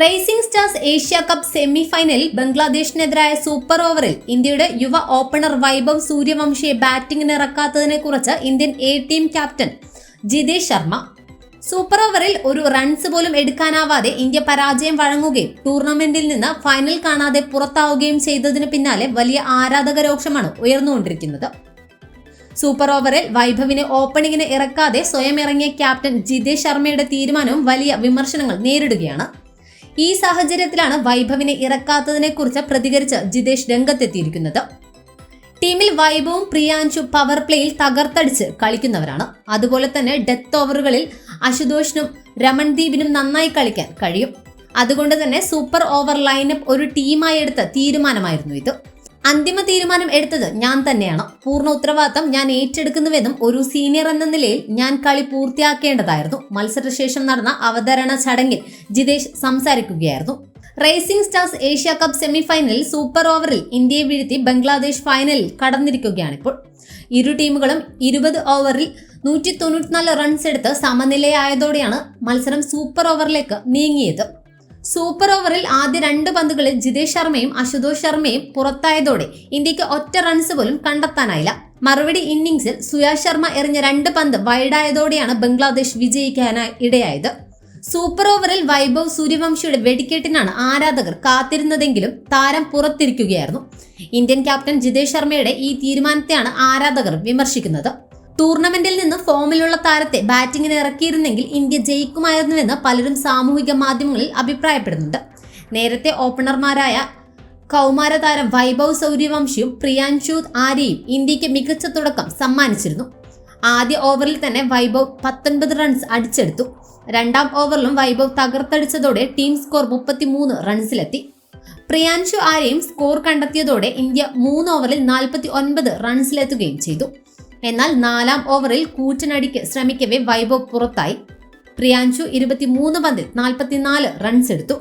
Racing stars Asia cup semi ഫൈനലിൽ ബംഗ്ലാദേശിനെതിരായ super ഓവറിൽ ഇന്ത്യയുടെ യുവ ഓപ്പണർ വൈഭവ് സൂര്യവംശിയെ ബാറ്റിംഗിന് ഇറക്കാത്തതിനെ കുറിച്ച് Indian A team captain Jitesh Sharma. Super ഓവറിൽ ഒരു റൺസ് പോലും എടുക്കാനാവാതെ ഇന്ത്യ പരാജയം വഴങ്ങുകയും ടൂർണമെന്റിൽ നിന്ന് ഫൈനൽ കാണാതെ പുറത്താവുകയും ചെയ്തതിനു പിന്നാലെ വലിയ ആരാധകരോക്ഷമാണ് ഉയർന്നുകൊണ്ടിരിക്കുന്നത്. സൂപ്പർ ഓവറിൽ വൈഭവിനെ ഓപ്പണിങ്ങിന് ഇറക്കാതെ സ്വയം ഇറങ്ങിയ ക്യാപ്റ്റൻ ജിതേഷ് ശർമ്മയുടെ തീരുമാനവും വലിയ വിമർശനങ്ങൾ നേരിടുകയാണ്. ഈ സാഹചര്യത്തിലാണ് വൈഭവിനെ ഇറക്കാത്തതിനെ കുറിച്ച് പ്രതികരിച്ച് ജിതേഷ് രംഗത്തെത്തിയിരിക്കുന്നത്. ടീമിൽ വൈഭവും പ്രിയാൻഷു പവർ പ്ലേയിൽ തകർത്തടിച്ച് കളിക്കുന്നവരാണ്. അതുപോലെ തന്നെ ഡെത്ത് ഓവറുകളിൽ അശുതോഷിനും രമൺദീപിനും നന്നായി കളിക്കാൻ കഴിയും. അതുകൊണ്ട് തന്നെ സൂപ്പർ ഓവർ ലൈനപ്പ് ഒരു ടീമായി എടുത്ത തീരുമാനമായിരുന്നു ഇത്. അന്തിമ തീരുമാനം എടുത്തത് ഞാൻ തന്നെയാണ്. പൂർണ ഉത്തരവാദിത്തം ഞാൻ ഏറ്റെടുക്കുന്നുവെന്നും ഒരു സീനിയർ എന്ന നിലയിൽ ഞാൻ കളി പൂർത്തിയാക്കേണ്ടതായിരുന്നു. മത്സരശേഷം നടന്ന അവതരണ ചടങ്ങിൽ ജിതേഷ് സംസാരിക്കുകയായിരുന്നു. Racing stars Asia cup semi ഫൈനലിൽ സൂപ്പർ ഓവറിൽ ഇന്ത്യയെ വീഴ്ത്തി ബംഗ്ലാദേശ് ഫൈനലിൽ കടന്നിരിക്കുകയാണിപ്പോൾ ഇരു ടീമുകളും ഇരുപത് ഓവറിൽ നൂറ്റി തൊണ്ണൂറ്റിനാല് റൺസ് എടുത്ത് സമനിലയായതോടെയാണ് മത്സരം സൂപ്പർ ഓവറിലേക്ക് നീങ്ങിയത്. സൂപ്പർ ഓവറിൽ ആദ്യ രണ്ട് പന്തുകളിൽ ജിതേഷ് ശർമ്മയും അശുതോഷ് ശർമ്മയും പുറത്തായതോടെ ഇന്ത്യയ്ക്ക് ഒറ്റ റൺസ് പോലും കണ്ടെത്താനായില്ല. മറുപടി ഇന്നിംഗ്സിൽ സുയാഷ് ശർമ്മ എറിഞ്ഞ രണ്ട് പന്ത് വൈഡായതോടെയാണ് ബംഗ്ലാദേശ് വിജയിക്കാനായി ഇടയായത്. സൂപ്പർ ഓവറിൽ വൈഭവ് സൂര്യവംശിയുടെ വെടിക്കെട്ടിനാണ് ആരാധകർ കാത്തിരുന്നതെങ്കിലും താരം പുറത്തിരിക്കുകയായിരുന്നു. ഇന്ത്യൻ ക്യാപ്റ്റൻ ജിതേഷ് ശർമ്മയുടെ ഈ തീരുമാനത്തെയാണ് ആരാധകർ വിമർശിക്കുന്നത്. ടൂർണമെന്റിൽ നിന്ന് ഫോമിലുള്ള താരത്തെ ബാറ്റിംഗിന് ഇറക്കിയിരുന്നെങ്കിൽ ഇന്ത്യ ജയിക്കുമായിരുന്നുവെന്ന് പലരും സാമൂഹിക മാധ്യമങ്ങളിൽ അഭിപ്രായപ്പെടുന്നുണ്ട്. നേരത്തെ ഓപ്പണർമാരായ കൗമാര താരം വൈഭവ് സൗര്യവംശിയും പ്രിയാൻഷു ആര്യയും ഇന്ത്യയ്ക്ക് മികച്ച തുടക്കം സമ്മാനിച്ചിരുന്നു. ആദ്യ ഓവറിൽ തന്നെ വൈഭവ് പത്തൊൻപത് റൺസ് അടിച്ചെടുത്തു. രണ്ടാം ഓവറിലും വൈഭവ് തകർത്തടിച്ചതോടെ ടീം സ്കോർ മുപ്പത്തിമൂന്ന് റൺസിലെത്തി. പ്രിയാൻഷു ആര്യയും സ്കോർ കണ്ടെത്തിയതോടെ ഇന്ത്യ മൂന്ന് ഓവറിൽ നാൽപ്പത്തി ഒൻപത് റൺസിലെത്തുകയും ചെയ്തു. എന്നാൽ നാലാം ഓവറിൽ കൂറ്റനടിക്ക് ശ്രമിക്കവേ വൈഭവ് പുറത്തായി. പ്രിയാൻഷു ഇരുപത്തിമൂന്ന് പന്തിൽ നാൽപ്പത്തിനാല് റൺസ് എടുത്തു.